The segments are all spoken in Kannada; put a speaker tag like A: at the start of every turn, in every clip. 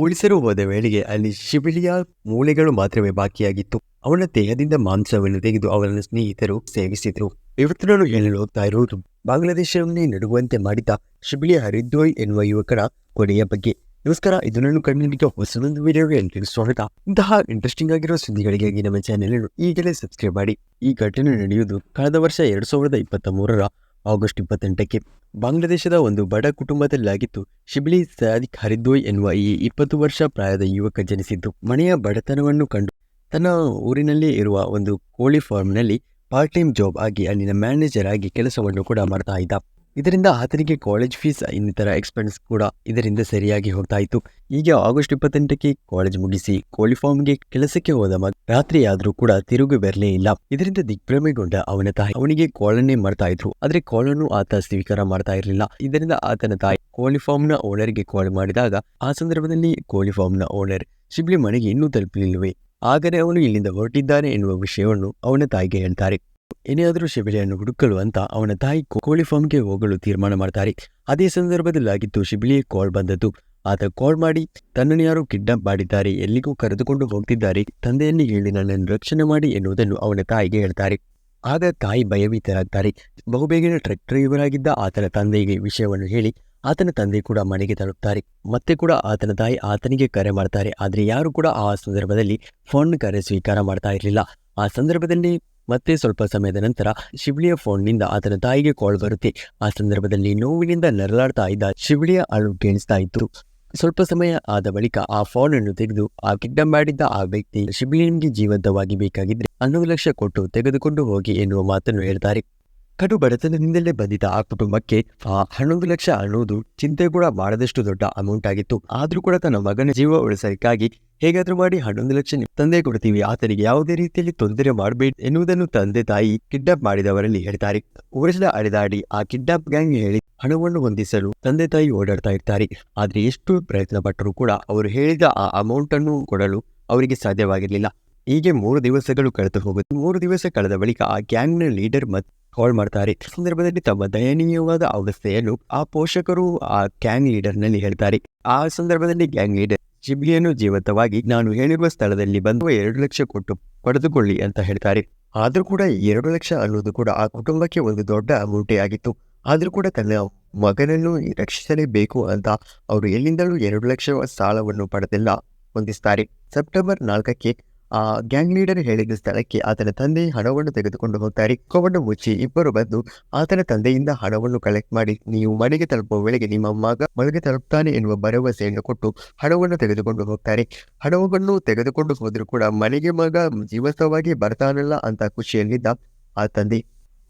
A: ಪೊಲೀಸರು ಹೋದ ವೇಳೆಗೆ ಅಲ್ಲಿ ಶಿಬಿಲಿಯ ಮೂಳೆಗಳು ಮಾತ್ರವೇ ಬಾಕಿಯಾಗಿತ್ತು. ಅವನ ದೇಹದಿಂದ ಮಾಂಸವನ್ನು ತೆಗೆದು ಅವನ ಸ್ನೇಹಿತರು ಸೇವಿಸಿದರು. ಇವತ್ತು ಹೇಳಲು ಹೋಗ್ತಾ ಬಾಂಗ್ಲಾದೇಶವನ್ನೇ ನಡುವಂತೆ ಮಾಡಿದ ಶಿಬಿಲಿಯ ಹರಿದ್ವೈ ಎನ್ನುವ ಯುವಕರ ಕೊನೆಯ ಬಗ್ಗೆ. ನಮಸ್ಕಾರ, ಇದು ನಾನು ಕಣ್ಣಿಗೆ ಹೊಸದೊಂದು ವಿಡಿಯೋಗೆ ಎಂಟ್ರಿ ಸ್ವಾಗತ. ಇಂತಹ ಇಂಟ್ರೆಸ್ಟಿಂಗ್ ಆಗಿರೋ ಸುದ್ದಿಗಳಿಗಾಗಿ ನಮ್ಮ ಚಾನೆಲ್ ಈಗಲೇ ಸಬ್ಸ್ಕ್ರೈಬ್ ಮಾಡಿ. ಈ ಘಟನೆ ನಡೆಯುವುದು ಕಳೆದ ವರ್ಷ ಎರಡು ಸಾವಿರದ ಇಪ್ಪತ್ತ ಮೂರರ ಆಗಸ್ಟ್ ಇಪ್ಪತ್ತೆಂಟಕ್ಕೆ ಬಾಂಗ್ಲಾದೇಶದ ಒಂದು ಬಡ ಕುಟುಂಬದಲ್ಲಾಗಿತ್ತು ಶಿಬ್ಲಿ ಸಾದಿಕ್ ಹರಿದ್ವೋಯ್ ಎನ್ನುವ ಈ ಇಪ್ಪತ್ತು ವರ್ಷ ಪ್ರಾಯದ ಯುವಕ ಜನಿಸಿದ್ದು, ಮನೆಯ ಬಡತನವನ್ನು ಕಂಡು ತನ್ನ ಊರಿನಲ್ಲೇ ಇರುವ ಒಂದು ಕೋಳಿ ಫಾರ್ಮ್ನಲ್ಲಿ ಪಾರ್ಟ್ ಟೈಮ್ ಜಾಬ್ ಆಗಿ ಅಲ್ಲಿನ ಮ್ಯಾನೇಜರ್ ಆಗಿ ಕೆಲಸವನ್ನು ಕೂಡ ಮಾಡ್ತಾ ಇದ್ದ. ಇದರಿಂದ ಆತನಿಗೆ ಕಾಲೇಜ್ ಫೀಸ್ ಇನ್ನಿತರ ಎಕ್ಸ್ಪೆನ್ಸ್ ಕೂಡ ಇದರಿಂದ ಸರಿಯಾಗಿ ಹೋಗ್ತಾ ಇತ್ತು. ಈಗ ಆಗಸ್ಟ್ ಇಪ್ಪತ್ತೆಂಟಕ್ಕೆ ಕಾಲೇಜ್ ಮುಗಿಸಿ, ಕೋಳಿ ಫಾರ್ಮ್ಗೆ ಕೆಲಸಕ್ಕೆ ಹೋದ ಮಗ ರಾತ್ರಿಯಾದರೂ ಕೂಡ ತಿರುಗಿ ಬರಲೇ ಇಲ್ಲ. ಇದರಿಂದ ದಿಗ್ಭ್ರಮೆಗೊಂಡ ಅವನ ತಾಯಿ ಅವನಿಗೆ ಕಾಲನ್ನೇ ಮಾಡ್ತಾ ಇದ್ರು. ಆದ್ರೆ ಕಾಲನ್ನು ಆತ ಸ್ವೀಕಾರ ಮಾಡ್ತಾ ಇರಲಿಲ್ಲ. ಇದರಿಂದ ಆತನ ತಾಯಿ ಕೋಳಿ ಫಾರ್ಮ್ನ ಓನರ್ಗೆ ಕಾಲ್ ಮಾಡಿದಾಗ, ಆ ಸಂದರ್ಭದಲ್ಲಿ ಕೋಳಿ ಫಾರ್ಮ್ನ ಓನರ್ ಶಿಬ್ಲಿ ಮನೆಗೆ ಇನ್ನೂ ತಲುಪಲಿಲ್ಲವೆ. ಆಗಲೇ ಅವನು ಇಲ್ಲಿಂದ ಹೊರಟಿದ್ದಾನೆ ಎನ್ನುವ ವಿಷಯವನ್ನು ಅವನ ತಾಯಿಗೆ ಹೇಳ್ತಾರೆ. ಏನಾದರೂ ಶಿಬಿಲಿಯನ್ನು ಹುಡುಕಲು ಅಂತ ಅವನ ತಾಯಿ ಕೋಳಿ ಫಾರ್ಮ್ಗೆ ಹೋಗಲು ತೀರ್ಮಾನ ಮಾಡ್ತಾರೆ. ಅದೇ ಸಂದರ್ಭದಲ್ಲಿ ಆಗಿತ್ತು ಶಿಬಿಲಿಗೆ ಕಾಲ್ ಬಂದದ್ದು. ಆತ ಕಾಲ್ ಮಾಡಿ, ತನ್ನನ್ನು ಯಾರು ಕಿಡ್ನಾಪ್ ಮಾಡಿದ್ದಾರೆ, ಎಲ್ಲಿಗೂ ಕರೆದುಕೊಂಡು ಹೋಗ್ತಿದ್ದಾರೆ, ತಂದೆಯನ್ನು ಹೇಳಿ ನನ್ನನ್ನು ರಕ್ಷಣೆ ಮಾಡಿ ಎನ್ನುವುದನ್ನು ಅವನ ತಾಯಿಗೆ ಹೇಳ್ತಾರೆ. ಆಗ ತಾಯಿ ಭಯಭೀತರಾಗ್ತಾರೆ. ಬಹುಬೇಗಿನ ಟ್ರಕ್ ಡ್ರೈವರ್ ಆಗಿದ್ದ ಆತನ ತಂದೆಗೆ ವಿಷಯವನ್ನು ಹೇಳಿ, ಆತನ ತಂದೆ ಕೂಡ ಮನೆಗೆ ತಲುಪ್ತಾರೆ. ಮತ್ತೆ ಕೂಡ ಆತನ ತಾಯಿ ಆತನಿಗೆ ಕರೆ ಮಾಡ್ತಾರೆ. ಆದರೆ ಯಾರು ಕೂಡ ಆ ಸಂದರ್ಭದಲ್ಲಿ ಫೋನ್ ಕರೆ ಸ್ವೀಕಾರ ಮಾಡ್ತಾ ಇರಲಿಲ್ಲ. ಆ ಸಂದರ್ಭದಲ್ಲಿ ಮತ್ತೆ ಸ್ವಲ್ಪ ಸಮಯದ ನಂತರ ಶಿವಳಿಯ ಫೋನ್ನಿಂದ ಆತನ ತಾಯಿಗೆ ಕಾಲ್ ಬರುತ್ತೆ. ಆ ಸಂದರ್ಭದಲ್ಲಿ ನೋವಿನಿಂದ ನರಳಾಡ್ತಾ ಇದ್ದ ಶಿವಳಿಯ ಅಳು ಕೇಳಿಸ್ತಾ ಇತ್ತು. ಸ್ವಲ್ಪ ಸಮಯ ಆದ ಬಳಿಕ ಆ ಫೋನ್ ಅನ್ನು ತೆಗೆದು ಆ ಕಿಡ್ನಾಪ್ ಆ ವ್ಯಕ್ತಿ ಶಿಬಿಲಿಯನ್ಗೆ ಜೀವಂತವಾಗಿ ಬೇಕಾಗಿದ್ರೆ ಹನ್ನೊಂದು ಲಕ್ಷ ಕೊಟ್ಟು ತೆಗೆದುಕೊಂಡು ಹೋಗಿ ಎನ್ನುವ ಮಾತನ್ನು ಹೇಳ್ತಾರೆ. ಕಡು ಬಡತನದಿಂದಲೇ ಬಂದಿದ್ದ ಆ ಕುಟುಂಬಕ್ಕೆ, ಆ ಹನ್ನೊಂದು ಲಕ್ಷ ಅನ್ನೋದು ಚಿಂತೆ ಕೂಡ ಮಾಡದಷ್ಟು ದೊಡ್ಡ ಅಮೌಂಟ್ ಆಗಿತ್ತು. ಆದರೂ ಕೂಡ ತನ್ನ ಮಗನ ಜೀವ ಉಳಿಸಲಿಕ್ಕಾಗಿ ಹೇಗಾದರೂ ಮಾಡಿ ಹನ್ನೊಂದು ಲಕ್ಷ ತಂದೆ ಕೊಡ್ತೀವಿ. ಆತನಿಗೆ ಯಾವುದೇ ರೀತಿಯಲ್ಲಿ ತೊಂದರೆ ಮಾಡಬೇಡಿ ಎನ್ನುವುದನ್ನು ತಂದೆ ತಾಯಿ ಕಿಡ್ನಾಪ್ ಮಾಡಿದವರಲ್ಲಿ ಹೇಳ್ತಾರೆ. ಊರಿನ ಅರಿದಾಡಿ ಆ ಕಿಡ್ನಾಪ್ ಗ್ಯಾಂಗ್ ಹೇಳಿ ಹಣವನ್ನು ಹೊಂದಿಸಲು ತಂದೆ ತಾಯಿ ಓಡಾಡ್ತಾ ಇರ್ತಾರೆ. ಆದ್ರೆ ಎಷ್ಟು ಪ್ರಯತ್ನ ಪಟ್ಟರೂ ಕೂಡ ಅವರು ಹೇಳಿದ ಆ ಅಮೌಂಟ್ ಅನ್ನು ಕೊಡಲು ಅವರಿಗೆ ಸಾಧ್ಯವಾಗಿರಲಿಲ್ಲ. ಹೀಗೆ ಮೂರು ದಿವಸಗಳು ಕಳೆದು ಹೋಗುತ್ತೆ ಮೂರು ದಿವಸ ಕಳೆದ ಬಳಿಕ ಆ ಗ್ಯಾಂಗ್ನ ಲೀಡರ್ ಮತ್ತೆ ಕಾಲ್ ಮಾಡ್ತಾರೆ. ಸಂದರ್ಭದಲ್ಲಿ ತಮ್ಮ ದಯನೀಯವಾದ ಅವಸ್ಥೆಯನ್ನು ಆ ಪೋಷಕರು, ಆ ಗ್ಯಾಂಗ್ ಲೀಡರ್ನಲ್ಲಿ ಹೇಳ್ತಾರೆ. ಆ ಸಂದರ್ಭದಲ್ಲಿ ಗ್ಯಾಂಗ್ ಲೀಡರ್ ಜಿಬ್ಲಿಯನ್ನು ಜೀವಂತವಾಗಿ, ನಾನು ಹೇಳಿರುವ ಸ್ಥಳದಲ್ಲಿ ಬಂದು ಎರಡು ಲಕ್ಷ ಕೊಟ್ಟು ಪಡೆದುಕೊಳ್ಳಿ ಅಂತ ಹೇಳ್ತಾರೆ. ಆದರೂ ಕೂಡ ಎರಡು ಲಕ್ಷ ಅನ್ನೋದು ಕೂಡ ಆ ಕುಟುಂಬಕ್ಕೆ ಒಂದು ದೊಡ್ಡ ಮೂಟೆಯಾಗಿತ್ತು ಆದರೂ ಕೂಡ ತನ್ನ ಮಗನನ್ನು ರಕ್ಷಿಸಲೇಬೇಕು ಅಂತ ಅವರು ಎಲ್ಲಿಂದಲೂ ಎರಡು ಲಕ್ಷ ಸಾಲವನ್ನು ಪಡೆದೆಲ್ಲ, ಹೊಂದಿಸ್ತಾರೆ. ಸೆಪ್ಟೆಂಬರ್ ನಾಲ್ಕಕ್ಕೆ ಗ್ಯಾಂಗ್ ಲೀಡರ್ ಹೇಳಿದ ಸ್ಥಳಕ್ಕೆ ಆತನ ತಂದೆ ಹಣವನ್ನು ತೆಗೆದುಕೊಂಡು ಹೋಗ್ತಾರೆ. ಮುಖವನ್ನು ಮುಚ್ಚಿ ಇಬ್ಬರು ಬಂದು ಆತನ ತಂದೆಯಿಂದ ಹಣವನ್ನು ಕಲೆಕ್ಟ್ ಮಾಡಿ, ನೀವು ಮನೆಗೆ ತಲುಪುವ ವೇಳೆಗೆ ನಿಮ್ಮ ಮಗ ಮನೆಗೆ ತಲುಪ್ತಾನೆ ಎನ್ನುವ ಭರವಸೆಯನ್ನು ಕೊಟ್ಟು ಹಣವನ್ನು ತೆಗೆದುಕೊಂಡು ಹೋಗ್ತಾರೆ. ಹಣವನ್ನು ತೆಗೆದುಕೊಂಡು ಹೋದರೂ ಕೂಡ ಮನೆಗೆ ಮಗ ಜೀವಂತವಾಗಿ ಬರ್ತಾನಲ್ಲ ಅಂತ ಖುಷಿಯಲ್ಲಿದ್ದ ಆ ತಂದೆ.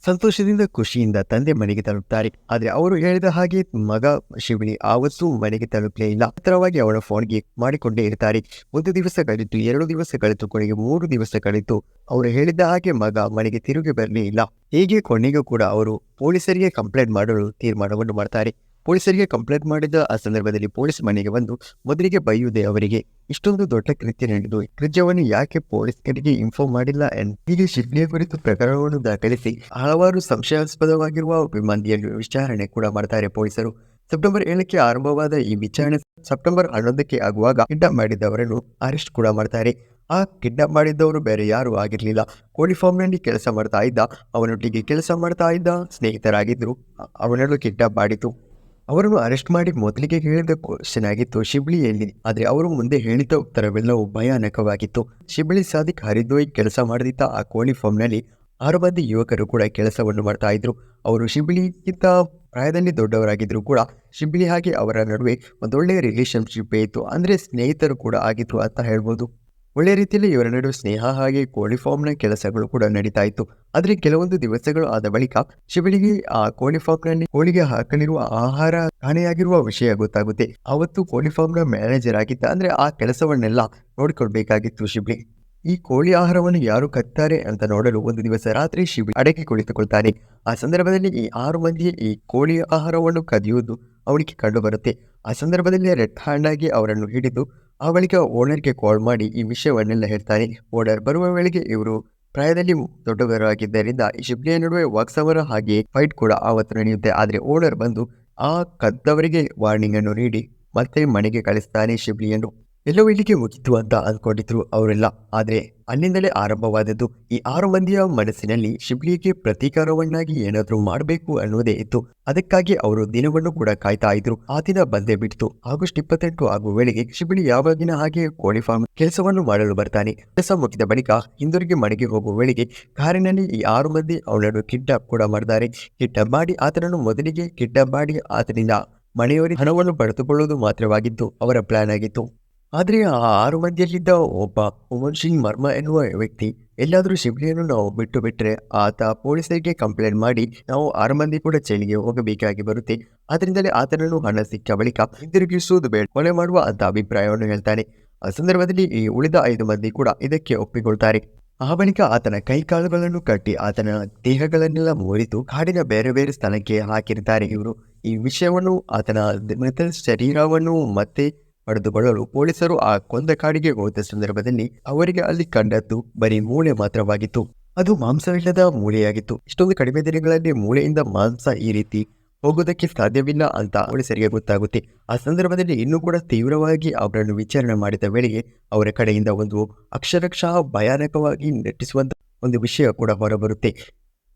A: ಸಂತೋಷದಿಂದ ಖುಷಿಯಿಂದ ತಂದೆ ಮನೆಗೆ ತಲುಪ್ತಾರೆ. ಆದರೆ ಅವರು ಹೇಳಿದ ಹಾಗೆ ಮಗ ಶಿವನಿ ಆವತ್ತು ಮನೆಗೆ ತಲುಪಲೇ ಇಲ್ಲ. ಹತ್ತಿರವಾಗಿ ಅವನ ಫೋನ್ಗೆ ಮಾಡಿಕೊಂಡೇ ಇರ್ತಾರೆ. ಒಂದು ದಿವಸ ಕಳಿತು ಎರಡು ದಿವಸ ಕಳಿತು ಕೊನೆಗೆ ಮೂರು ದಿವಸ ಕಳಿತು ಅವರು ಹೇಳಿದ ಹಾಗೆ ಮಗ ಮನೆಗೆ ತಿರುಗಿ ಬರಲೇ ಇಲ್ಲ. ಹೀಗೆ ಕೊನೆಗೂ ಕೂಡ ಅವರು ಪೊಲೀಸರಿಗೆ ಕಂಪ್ಲೇಂಟ್ ಮಾಡಲು ತೀರ್ಮಾನವನ್ನು ಮಾಡ್ತಾರೆ. ಪೊಲೀಸರಿಗೆ ಕಂಪ್ಲೇಂಟ್ ಮಾಡಿದ ಆ ಸಂದರ್ಭದಲ್ಲಿ ಪೊಲೀಸ್ ಮನೆಗೆ ಬಂದು, ಮೊದಲಿಗೆ ಬೈಯುವುದೇ ಅವರಿಗೆ? ಇಷ್ಟೊಂದು ದೊಡ್ಡ ಕೃತ್ಯ ನಡೆದು, ಕೃತ್ಯವನ್ನು ಯಾಕೆ ಪೊಲೀಸರಿಗೆ ಇನ್ಫಾರ್ಮ್ ಮಾಡಿಲ್ಲ? ಹೀಗೆ ಶಿಡ್ಲಿಯ ಕುರಿತು ಪ್ರಕರಣವನ್ನು ದಾಖಲಿಸಿ, ಹಲವಾರು ಸಂಶಯಾಸ್ಪದವಾಗಿರುವ ಮಂದಿಯನ್ನು ವಿಚಾರಣೆ ಕೂಡ ಮಾಡ್ತಾರೆ ಪೊಲೀಸರು. ಸೆಪ್ಟೆಂಬರ್ ಏಳಕ್ಕೆ ಆರಂಭವಾದ ಈ ವಿಚಾರಣೆ ಸೆಪ್ಟೆಂಬರ್ ಹನ್ನೊಂದಕ್ಕೆ ಆಗುವಾಗ ಕಿಡ್ನಾಪ್ ಮಾಡಿದವರನ್ನು ಅರೆಸ್ಟ್ ಕೂಡ ಮಾಡ್ತಾರೆ. ಆ ಕಿಡ್ನಾಪ್ ಮಾಡಿದ್ದವರು ಬೇರೆ ಯಾರು ಆಗಿರಲಿಲ್ಲ. ಕೋಳಿ ಫಾರ್ಮ್ನಲ್ಲಿ ಕೆಲಸ ಮಾಡ್ತಾ ಇದ್ದ, ಅವನೊಟ್ಟಿಗೆ ಕೆಲಸ ಮಾಡ್ತಾ ಇದ್ದ ಸ್ನೇಹಿತರಾಗಿದ್ದರು ಅವನನ್ನು ಕಿಡ್ನಾಪ್ ಮಾಡಿತು. ಅವರನ್ನು ಅರೆಸ್ಟ್ ಮಾಡಿ ಮೊದಲಿಗೆ ಹೇಳಿದ ಕ್ವಶನ್ ಆಗಿತ್ತು. ಶಿಬಳಿ ಎಲ್ಲಿ? ಆದರೆ ಅವರು ಮುಂದೆ ಹೇಳಿದ ಉತ್ತರವೆಲ್ಲವೂ ಭಯಾನಕವಾಗಿತ್ತು. ಶಿಬಳಿ ಸಾದಿಕ್ ಹರಿದೋಯ್ ಕೆಲಸ ಮಾಡದಿದ್ದ ಆ ಕೋಳಿ ಫಾರ್ಮ್ನಲ್ಲಿ ಆರು ಮಂದಿ ಯುವಕರು ಕೂಡ ಕೆಲಸವನ್ನು ಮಾಡ್ತಾ ಇದ್ರು. ಅವರು ಶಿಬಳಿಗಿಂತ ಪ್ರಾಯದಲ್ಲಿ ದೊಡ್ಡವರಾಗಿದ್ದರೂ ಕೂಡ. ಶಿಬಳಿ ಹಾಗೆ ಅವರ ನಡುವೆ ಒಂದೊಳ್ಳೆಯ ರಿಲೇಶನ್ಶಿಪ್ ಇತ್ತು. ಅಂದರೆ ಸ್ನೇಹಿತರು ಕೂಡ ಆಗಿತ್ತು ಅಂತ ಹೇಳ್ಬೋದು. ಒಳ್ಳೆಯ ರೀತಿಯಲ್ಲಿ ಇವರ ನಡುವೆ ಸ್ನೇಹ ಹಾಗೆ ಕೋಳಿ ಫಾರ್ಮ್ನ ಕೆಲಸಗಳು ಕೂಡ ನಡೀತಾ ಇತ್ತು. ಆದರೆ ಕೆಲವೊಂದು ದಿವಸಗಳು ಆದ ಬಳಿಕ ಶಿವಳಿಗೆ ಆ ಕೋಳಿ ಫಾರ್ಮ್ನಲ್ಲಿ ಕೋಳಿಗೆ ಹಾಕಲಿರುವ ಆಹಾರ ಕಾಣೆಯಾಗಿರುವ ವಿಷಯ ಗೊತ್ತಾಗುತ್ತೆ. ಅವತ್ತು ಕೋಳಿ ಫಾರ್ಮ್ನ ಮ್ಯಾನೇಜರ್ ಆಗಿದ್ದ, ಅಂದ್ರೆ ಆ ಕೆಲಸವನ್ನೆಲ್ಲ ನೋಡಿಕೊಳ್ಬೇಕಾಗಿತ್ತು ಶಿಬ್ಲಿ ಈ ಕೋಳಿ ಆಹಾರವನ್ನು ಯಾರು ಕತ್ತಾರೆ ಅಂತ ನೋಡಲು ಒಂದು ದಿವಸ ರಾತ್ರಿ ಶಿಬಿ ಅಡಕೆ ಕುಳಿತುಕೊಳ್ತಾನೆ. ಆ ಸಂದರ್ಭದಲ್ಲಿ ಈ ಆರು ಮಂದಿ ಈ ಕೋಳಿ ಆಹಾರವನ್ನು ಕದಿಯುವುದು ಅವಳಿಗೆ ಕಂಡು ಬರುತ್ತೆ ಆ ಸಂದರ್ಭದಲ್ಲಿ ರೆಡ್ ಹ್ಯಾಂಡ್ ಆಗಿ ಅವರನ್ನು ಹಿಡಿದು ಆ ಬಳಿಕ ಓನರ್ಗೆ ಕಾಲ್ ಮಾಡಿ ಈ ವಿಷಯವನ್ನೆಲ್ಲ ಹೇಳ್ತಾರೆ. ಓನರ್ ಬರುವ ವೇಳೆಗೆ ಇವರು ಪ್ರಾಯದಲ್ಲಿ ದೊಡ್ಡವರಾಗಿದ್ದರಿಂದ ಈ ಶಿಬ್ಲಿಯ ನಡುವೆ ವಾಕ್ಸಮರ ಹಾಗೆ ಫೈಟ್ ಕೂಡ ಆವತ್ತು ನಡೆಯುತ್ತೆ. ಆದರೆ ಓನರ್ ಬಂದು ಆ ಕದ್ದವರಿಗೆ ವಾರ್ನಿಂಗ್ ಅನ್ನು ನೀಡಿ ಮತ್ತೆ ಮನೆಗೆ ಕಳಿಸ್ತಾನೆ ಶಿಬ್ಲಿಯನ್ನು ಎಲ್ಲೋ ಇಲ್ಲಿಗೆ ಮುಗಿತು ಅಂತ ಅಂದ್ಕೊಂಡಿದ್ರು ಅವರೆಲ್ಲ. ಆದರೆ ಅಲ್ಲಿಂದಲೇ ಆರಂಭವಾದದ್ದು ಈ ಆರು ಮಂದಿಯ ಮನಸ್ಸಿನಲ್ಲಿ ಶಿಬ್ಲಿಗೆ ಪ್ರತೀಕಾರವನ್ನಾಗಿ ಏನಾದರೂ ಮಾಡಬೇಕು ಅನ್ನೋದೇ ಇತ್ತು. ಅದಕ್ಕಾಗಿ ಅವರು ದಿನವನ್ನು ಕೂಡ ಕಾಯ್ತಾ ಇದ್ರು. ಆ ದಿನ ಬಂದೇ ಬಿಡ್ತು. ಆಗಸ್ಟ್ ಇಪ್ಪತ್ತೆಂಟು ಆಗುವ ವೇಳೆಗೆ ಶಿಬ್ಲಿ ಯಾವಾಗಿನ ಹಾಗೆ ಕೋಳಿ ಫಾರ್ಮ್ ಕೆಲಸವನ್ನು ಮಾಡಲು ಬರ್ತಾನೆ. ಕೆಲಸ ಮುಗಿದ ಬಳಿಕ ಹಿಂದಿರುಗಿ ಮಡಗಿ ಹೋಗುವ ವೇಳೆಗೆ ಕಾರಿನಲ್ಲಿ ಈ ಆರು ಮಂದಿ ಅವನನ್ನು ಕಿಡ್ನಾಪ್ ಕೂಡ ಮಾಡಿದ್ದಾರೆ ಕಿಡ್ನಾಪ್ ಮಾಡಿ ಆತನನ್ನು ಮೊದಲಿಗೆ ಕಿಡ್ನಾಪ್ ಮಾಡಿ ಆತನಿಂದ ಮನೆಯವರಿಗೆ ಹಣವನ್ನು ಪಡೆದುಕೊಳ್ಳುವುದು ಮಾತ್ರವಾಗಿದ್ದು ಅವರ ಪ್ಲಾನ್ ಆಗಿತ್ತು. ಆದರೆ ಆ ಆರು ಮಂದಿಯಲ್ಲಿದ್ದ ಒಬ್ಬ ಉಮನ್ ಸಿಂಗ್ ಮರ್ಮ ಎನ್ನುವ ವ್ಯಕ್ತಿ ಎಲ್ಲಾದರೂ ಶಿಬ್ಲಿಯನ್ನು ನಾವು ಬಿಟ್ಟು ಬಿಟ್ಟರೆ ಆತ ಪೊಲೀಸರಿಗೆ ಕಂಪ್ಲೇಂಟ್ ಮಾಡಿ ನಾವು ಆರು ಮಂದಿ ಕೂಡ ಜೈಲಿಗೆ ಹೋಗಬೇಕಾಗಿ ಬರುತ್ತೆ. ಆದ್ದರಿಂದಲೇ ಆತನನ್ನು ಹಣ ಸಿಕ್ಕ ಬಳಿಕ ಹಿಂದಿರುಗಿಸುವುದು ಬೇಡ ಕೊಲೆ ಮಾಡುವ ಅಂತ ಅಭಿಪ್ರಾಯವನ್ನು ಹೇಳ್ತಾನೆ. ಆ ಸಂದರ್ಭದಲ್ಲಿ ಈ ಉಳಿದ ಐದು ಮಂದಿ ಕೂಡ ಇದಕ್ಕೆ ಒಪ್ಪಿಕೊಳ್ತಾರೆ. ಆ ಬಳಿಕ ಆತನ ಕೈಕಾಲುಗಳನ್ನು ಕಟ್ಟಿ ಆತನ ದೇಹಗಳನ್ನೆಲ್ಲ ಮುರಿದು ಕಾಡಿನ ಬೇರೆ ಬೇರೆ ಸ್ಥಳಕ್ಕೆ ಹಾಕಿರ್ತಾರೆ ಇವರು. ಈ ವಿಷಯವನ್ನು ಆತನ ಮೃತ ಶರೀರವನ್ನು ಮತ್ತೆ ಪಡೆದುಕೊಳ್ಳಲು ಪೊಲೀಸರು ಆ ಕೊಂದ ಕಾಡಿಗೆ ಹೋದ ಸಂದರ್ಭದಲ್ಲಿ ಅವರಿಗೆ ಅಲ್ಲಿ ಕಂಡದ್ದು ಬರೀ ಮೂಳೆ ಮಾತ್ರವಾಗಿತ್ತು. ಅದು ಮಾಂಸವಿಲ್ಲದ ಮೂಳೆಯಾಗಿತ್ತು. ಇಷ್ಟೊಂದು ಕಡಿಮೆ ದಿನಗಳಲ್ಲಿ ಮೂಳೆಯಿಂದ ಮಾಂಸ ಈ ರೀತಿ ಹೋಗೋದಕ್ಕೆ ಸಾಧ್ಯವಿಲ್ಲ ಅಂತ ಪೊಲೀಸರಿಗೆ ಗೊತ್ತಾಗುತ್ತೆ. ಆ ಸಂದರ್ಭದಲ್ಲಿ ಇನ್ನೂ ಕೂಡ ತೀವ್ರವಾಗಿ ಅವರನ್ನು ವಿಚಾರಣೆ ಮಾಡಿದ ವೇಳೆಗೆ ಅವರ ಕಡೆಯಿಂದ ಒಂದು ಅಕ್ಷರಶಃ ಭಯಾನಕವಾಗಿ ನಟಿಸುವಂತ ಒಂದು ವಿಷಯ ಕೂಡ ಹೊರಬರುತ್ತೆ.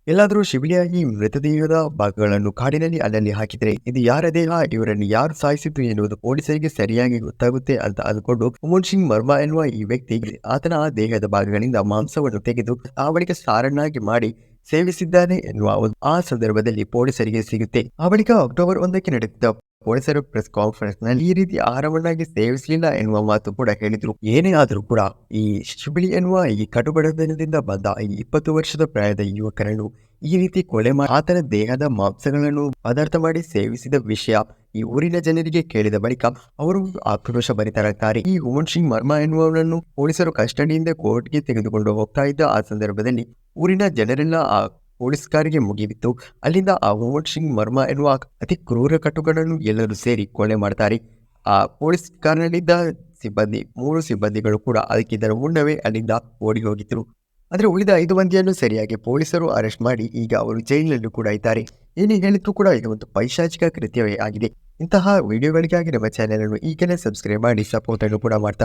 A: ಎಲ್ಲಾದರೂ ಶಿಬಿಲಿಯಾಗಿ ಮೃತದೇಹದ ಭಾಗಗಳನ್ನು ಕಾಡಿನಲ್ಲಿ ಅಲ್ಲಲ್ಲಿ ಹಾಕಿದರೆ ಇದು ಯಾರ ದೇಹ ಇವರನ್ನು ಯಾರು ಸಾಯಿಸಿತು ಎನ್ನುವುದು ಪೊಲೀಸರಿಗೆ ಸರಿಯಾಗಿ ಗೊತ್ತಾಗುತ್ತೆ ಅಂತ ಅಂದುಕೊಂಡು ಉಮನ್ ಸಿಂಗ್ ಮರ್ಮಾ ಎನ್ನುವ ಈ ವ್ಯಕ್ತಿ ಆತನ ದೇಹದ ಭಾಗಗಳಿಂದ ಮಾಂಸವನ್ನು ತೆಗೆದು ಆ ಬಳಿಕ ಸಾರಣ್ಣಾಗಿ ಮಾಡಿ ಸೇವಿಸಿದ್ದಾನೆ ಎನ್ನುವ ಆ ಸಂದರ್ಭದಲ್ಲಿ ಪೊಲೀಸರಿಗೆ ಸಿಗುತ್ತೆ. ಆ ಬಳಿಕ ಅಕ್ಟೋಬರ್ ಒಂದಕ್ಕೆ ನಡೆದಿದ್ದ ಪೊಲೀಸರು ಪ್ರೆಸ್ ಕಾನ್ಫರೆನ್ಸ್ನಲ್ಲಿ ಈ ರೀತಿ ಆಹಾರವನ್ನಾಗಿ ಸೇವಿಸಲಿಲ್ಲ ಎನ್ನುವ ಮಾತು ಕೂಡ ಹೇಳಿದ್ರು. ಏನೇ ಆದರೂ ಕೂಡ ಈ ಶಿಬಿಳಿ ಎನ್ನುವ ಈ ಕಡುಬಡತನದಿಂದ ಬಂದ ಈ ಇಪ್ಪತ್ತು ವರ್ಷದ ಪ್ರಾಯದ ಯುವಕರನ್ನು ಈ ರೀತಿ ಕೊಲೆ ಮಾಡಿ ಆತನ ದೇಹದ ಮಾಂಸಗಳನ್ನು ಪದಾರ್ಥ ಮಾಡಿ ಸೇವಿಸಿದ ವಿಷಯ ಈ ಊರಿನ ಜನರಿಗೆ ಕೇಳಿದ ಬಳಿಕ ಅವರು ಆಕ್ರೋಶ ಭರಿತರಾಗ್ತಾರೆ. ಈ ಓಮನ್ ಸಿಂಗ್ ಮರ್ಮಾ ಎನ್ನುವವರನ್ನು ಪೊಲೀಸರು ಕಸ್ಟಡಿಯಿಂದ ಕೋರ್ಟ್ಗೆ ತೆಗೆದುಕೊಂಡು ಹೋಗ್ತಾ ಇದ್ದ ಆ ಸಂದರ್ಭದಲ್ಲಿ ಊರಿನ ಜನರೆಲ್ಲ ಪೊಲೀಸ್ ಕಾರಿಗೆ ಮುಗಿಬಿತ್ತು ಅಲ್ಲಿಂದ ಆ ಉಮನ್ ಸಿಂಗ್ ಮರ್ಮ ಎನ್ನುವ ಅತಿ ಕ್ರೂರ ಕಟುಗಳನ್ನು ಎಲ್ಲರೂ ಸೇರಿ ಕೊಲೆ ಮಾಡ್ತಾರೆ. ಆ ಪೊಲೀಸ್ ಕಾರಿನಲ್ಲಿದ್ದ ಸಿಬ್ಬಂದಿ, ಮೂರು ಸಿಬ್ಬಂದಿಗಳು ಕೂಡ ಅದಕ್ಕಿದ್ದರ ಮುನ್ನವೇ ಅಲ್ಲಿಂದ ಓಡಿ ಹೋಗಿದ್ರು ಆದರೆ ಉಳಿದ ಐದು ಮಂದಿಯನ್ನು ಸರಿಯಾಗಿ ಪೊಲೀಸರು ಅರೆಸ್ಟ್ ಮಾಡಿ ಈಗ ಅವರು ಜೈಲಿನಲ್ಲೂ ಕೂಡ ಇದ್ದಾರೆ. ಏನೇ ಹೇಳಿದ್ರು ಕೂಡ ಇದು ಒಂದು ಪೈಶಾಚಿಕ ಕೃತ್ಯವೇ ಆಗಿದೆ. ಇಂತಹ ವಿಡಿಯೋಗಳಿಗಾಗಿ ನಮ್ಮ ಚಾನೆಲ್ ಅನ್ನು ಈಗಲೇ ಸಬ್ಸ್ಕ್ರೈಬ್ ಮಾಡಿ ಸಪೋರ್ಟ್ ಅನ್ನು ಕೂಡ ಮಾಡ್ತಾ